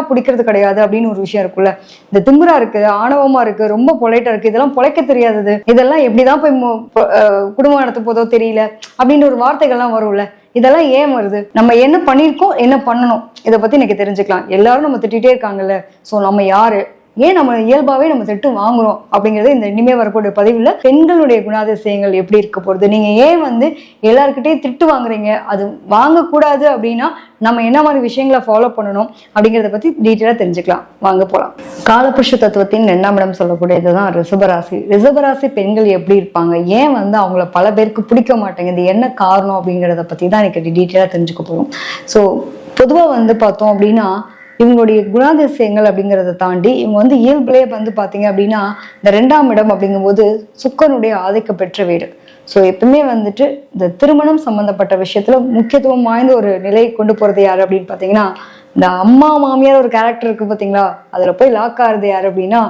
பிடிக்கிறது கிடையாது அப்படின்னு ஒரு விஷயம் இருக்குல்ல இந்த திமிரா இருக்கு ஆணவமா இருக்கு ரொம்ப பொலைட்டா இருக்கு இதெல்லாம் பொழைக்க தெரியாதது. இதெல்லாம் எப்படிதான் போய் குடும்பம் நடத்த போதோ தெரியல அப்படின்னு ஒரு வார்த்தைகள்லாம் வரும்ல. இதெல்லாம் ஏன் வருது? நம்ம என்ன பண்ணியிருக்கோம் என்ன பண்ணணும்? இதை பத்தி எனக்கு தெரிஞ்சுக்கலாம். எல்லாரும் நம்ம திட்டிகிட்டே இருக்காங்கல்ல. சோ நம்ம யாரு? ஏன் நம்ம இயல்பாவே நம்ம திட்டு வாங்குறோம் அப்படிங்கறது இந்த இனிமே வரக்கூடிய பதிவுல பெண்களுடைய குணாதிசயங்கள் எப்படி இருக்க போறது? நீங்க ஏன் வந்து எல்லாருக்கிட்டையும் திட்டு வாங்குறீங்க? அது வாங்கக்கூடாது அப்படின்னா நம்ம என்ன மாதிரி விஷயங்களை ஃபாலோ பண்ணணும் அப்படிங்கறத பத்தி டீட்டெயிலாக தெரிஞ்சுக்கலாம். வாங்க போலாம். காலபுருஷ தத்துவத்தின் ரெண்டாம் இடம் சொல்லக்கூடியதுதான் ரிசபராசி ரிசபராசி பெண்கள் எப்படி இருப்பாங்க? ஏன் வந்து அவங்கள பல பேருக்கு பிடிக்க மாட்டேங்குது? என்ன காரணம் அப்படிங்கறத பத்தி தான் எனக்கு டீட்டெயிலாக தெரிஞ்சுக்க போறோம். ஸோ பொதுவா வந்து பார்த்தோம் அப்படின்னா இவங்களுடைய குணாதிசயங்கள் அப்படிங்கிறத தாண்டி இவங்க வந்து இயல்பிலே வந்து பார்த்தீங்க அப்படின்னா இந்த ரெண்டாம் இடம் அப்படிங்கும்போது சுக்கனுடைய ஆதிக்க பெற்ற வீடு. ஸோ எப்பவுமே வந்துட்டு இந்த திருமணம் சம்பந்தப்பட்ட விஷயத்துல முக்கியத்துவம் வாய்ந்த ஒரு நிலையை கொண்டு போறது யாரு அப்படின்னு பார்த்தீங்கன்னா இந்த அம்மா மாமியார் ஒரு கேரக்டர் இருக்கு பார்த்தீங்களா அதில் போய் லாக் ஆகுறது யாரு அப்படின்னா